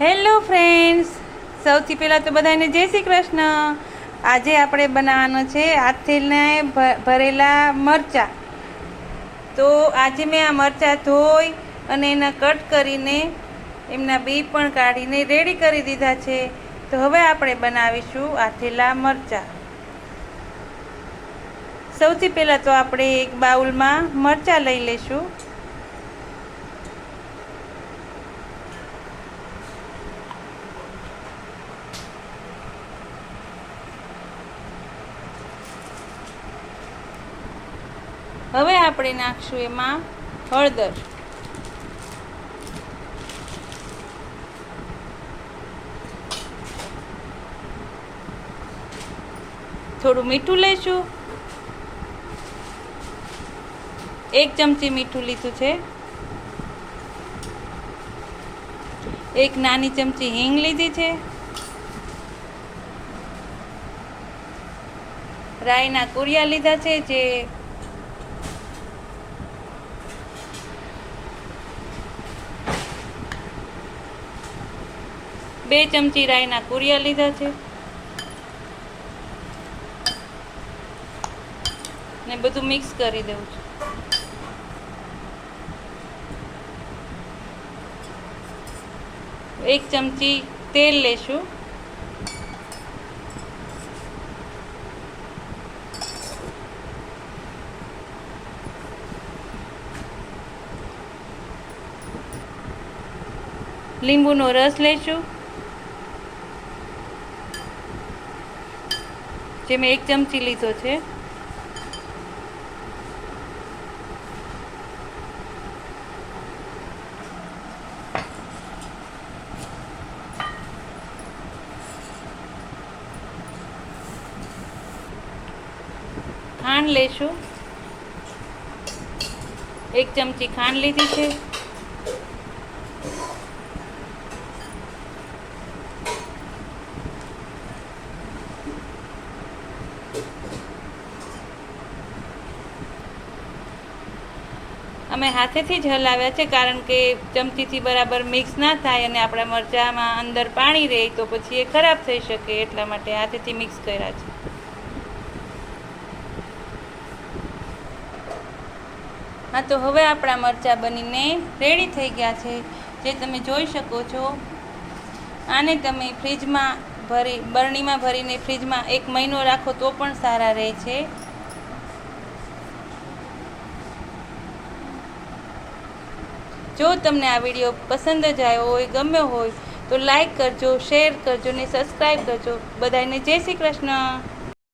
Hello friends સૌથી પહેલાં તો બધાને જય શ્રી કૃષ્ણ. આજે આપણે બનાવવાનું છે આથેલને ભરેલા મરચાં. તો આજે મેં આ મરચાં ધોઈ અને એના કટ કરીને એમના બી પણ કાઢીને રેડી કરી દીધા છે. તો હવે આપણે બનાવીશું આથેલા મરચાં. સૌથી પહેલાં તો આપણે એક બાઉલમાં મરચાં લઈ લઈશું. હવે આપણે નાખશું એમાં હળદર. થોડું મીઠું લઈશું એક ચમચી મીઠું લીધું છે. એક નાની ચમચી હિંગ લીધી છે. રાઈના કુરિયા લીધા છે જે બે ચમચી રાઈના કુરિયા લીધા છે. ને બધું મિક્સ કરી દઉં છું. એક ચમચી તેલ લેશું. લીંબુનો રસ લઈશું જે મેં એક ચમચી લીધો છે. ખાંડ લેશું. એક ચમચી ખાંડ લીધી છે. અમે હાથેથી જ હલાવ્યા છે, કારણ કે ચમચીથી બરાબર મિક્સ ના થાય અને આપણા મરચાંમાં અંદર પાણી રહે તો પછી એ ખરાબ થઈ શકે એટલા માટે હાથેથી મિક્સ કર્યા છે. હા, તો હવે આપણા મરચાં બનીને રેડી થઈ ગયા છે. જે તમે જોઈ શકો છો, આને તમે ફ્રીજમાં ભરી, બરણીમાં ભરીને ફ્રીજમાં એક મહિનો રાખો તો પણ સારા રહે છે. જો તમને આ વીડિયો પસંદ જ આવ્યો હોય, ગમ્યો હોય, તો લાઈક કરજો, શેર કરજો ને સબસ્ક્રાઈબ કરજો. બધાને જય શ્રી કૃષ્ણ.